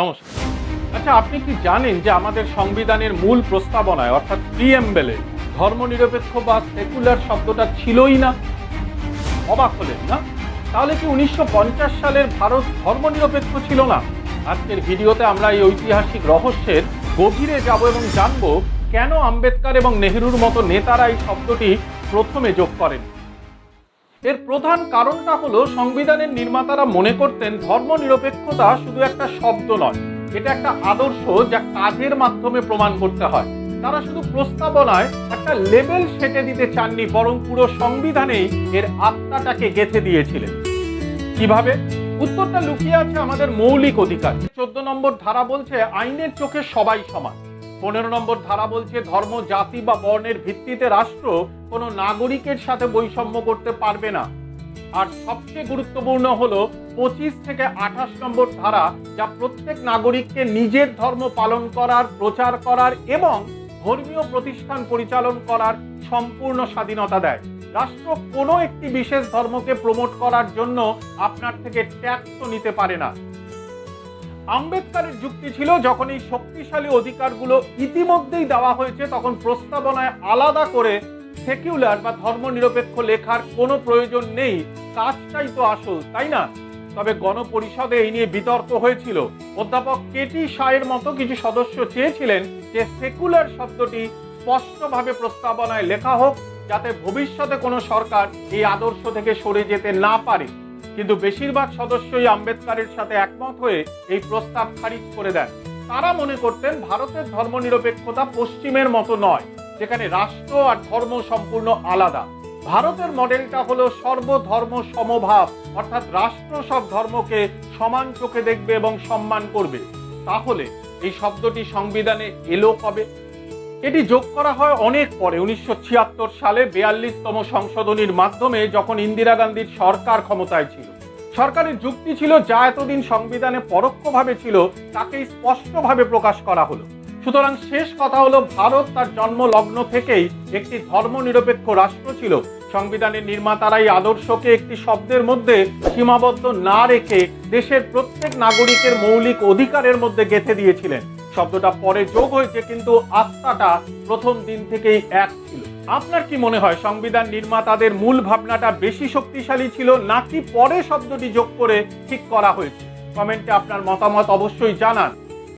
নমস্কার। আচ্ছা আপনি কি জানেন যে আমাদের সংবিধানের মূল প্রস্তাবনায়, অর্থাৎ প্রিএমবেলে ধর্মনিরপেক্ষ বা সেকুলার শব্দটা ছিলই না? অবাক হলেন, না? তাহলে কি উনিশশো পঞ্চাশ সালের ভারত ধর্মনিরপেক্ষ ছিল না? আজকের ভিডিওতে আমরা এই ঐতিহাসিক রহস্যের গভীরে যাব এবং জানব কেন আম্বেদকর এবং নেহেরুর মতো নেতারা এই শব্দটি প্রথমে যোগ করেন। এর প্রধান কারণটা হলো সংবিধানের নির্মাতারা মনে করতেন ধর্মনিরপেক্ষতা শুধু একটা শব্দ নয়, এটা একটা আদর্শ যা কাজের মাধ্যমে প্রমাণ করতে হয়। তারা শুধু প্রস্তাবনায় একটা লেবেল সেটে দিতে চাননি, বরং পুরো সংবিধানেই এর আত্মাটাকে গেঁথে দিয়েছিলেন। কীভাবে? উত্তরটা লুকিয়ে আছে আমাদের মৌলিক অধিকার। চোদ্দ নম্বর ধারা বলছে, আইনের চোখে সবাই সমান। পনেরো নম্বর ধারা বলছে, ধর্ম, জাতি বা বর্ণের ভিত্তিতে রাষ্ট্র কোনো নাগরিকের সাথে বৈষম্য করতে পারবে না। আর সবচেয়ে গুরুত্বপূর্ণ হলো, পঁচিশ থেকে আঠাশ নম্বর ধারা যা প্রত্যেক নাগরিককে নিজের ধর্ম পালন করার, প্রচার করার এবং ধর্মীয় প্রতিষ্ঠান পরিচালন করার সম্পূর্ণ স্বাধীনতা দেয়। রাষ্ট্র কোনো একটি বিশেষ ধর্মকে প্রমোট করার জন্য আপনার থেকে ট্যাক্সও নিতে পারে না। আম্বেদকরের যুক্তি ছিল, যখন এই শক্তিশালী অধিকারগুলো ইতিমধ্যেই দেওয়া হয়েছে, তখন প্রস্তাবনায় আলাদা করে সেকুলার বা ধর্মনিরপেক্ষ লেখার কোনো প্রয়োজন নেই। কাজটাই তো আসল, তাই না? তবে গণপরিষদে এই নিয়ে বিতর্ক হয়েছিল। অধ্যাপক কেটি শাহের মতো কিছু সদস্য চেয়েছিলেন যে সেকুলার শব্দটি স্পষ্টভাবে প্রস্তাবনায় লেখা হোক, যাতে ভবিষ্যতে কোনো সরকার এই আদর্শ থেকে সরে যেতে না পারে। কিন্তু বেশিরভাগ সদস্যই আম্বেদকরের সাথে একমত হয়ে এই প্রস্তাব খারিজ করে দেন। তারা মনে করতেন ভারতের ধর্মনিরপেক্ষতা পশ্চিমের মতো নয়, যেখানে রাষ্ট্র আর ধর্ম সম্পূর্ণ আলাদা। ভারতের মডেলটা হলো সর্বধর্ম সমভাব, অর্থাৎ রাষ্ট্র সব ধর্মকে সমান চোখে দেখবে এবং সম্মান করবে। তাহলে এই শব্দটি সংবিধানে এলো কবে? এটি যোগ করা হয় অনেক পরে, উনিশশো ছিয়াত্তর সালে বিয়াল্লিশতম সংশোধনীর মাধ্যমে যখন ইন্দিরা গান্ধীর সরকার ক্ষমতায় ছিল। সরকারের যুক্তি ছিল, যা এতদিন সংবিধানে পরোক্ষভাবে ছিল, তাকেই স্পষ্টভাবে প্রকাশ করা হলো। সুতরাং শেষ কথা হলো, ভারত তার জন্ম লগ্ন থেকেই একটি ধর্মনিরপেক্ষ রাষ্ট্র ছিল। সংবিধানের নির্মাতারা এই আদর্শকে একটি শব্দের মধ্যে সীমাবদ্ধ না রেখে দেশের প্রত্যেক নাগরিকের মৌলিক অধিকারের মধ্যে গেঁথে দিয়েছিলেন। শব্দটা পরে যোগ হয়েছে, কিন্তু আত্মাটা প্রথম দিন থেকেই এক ছিল। আপনার কি মনে হয়, সংবিধান নির্মাতাদের মূল ভাবনাটা বেশি শক্তিশালী ছিল, নাকি পরে শব্দটি যোগ করে ঠিক করা হয়েছে? কমেন্টে আপনার মতামত অবশ্যই জানান।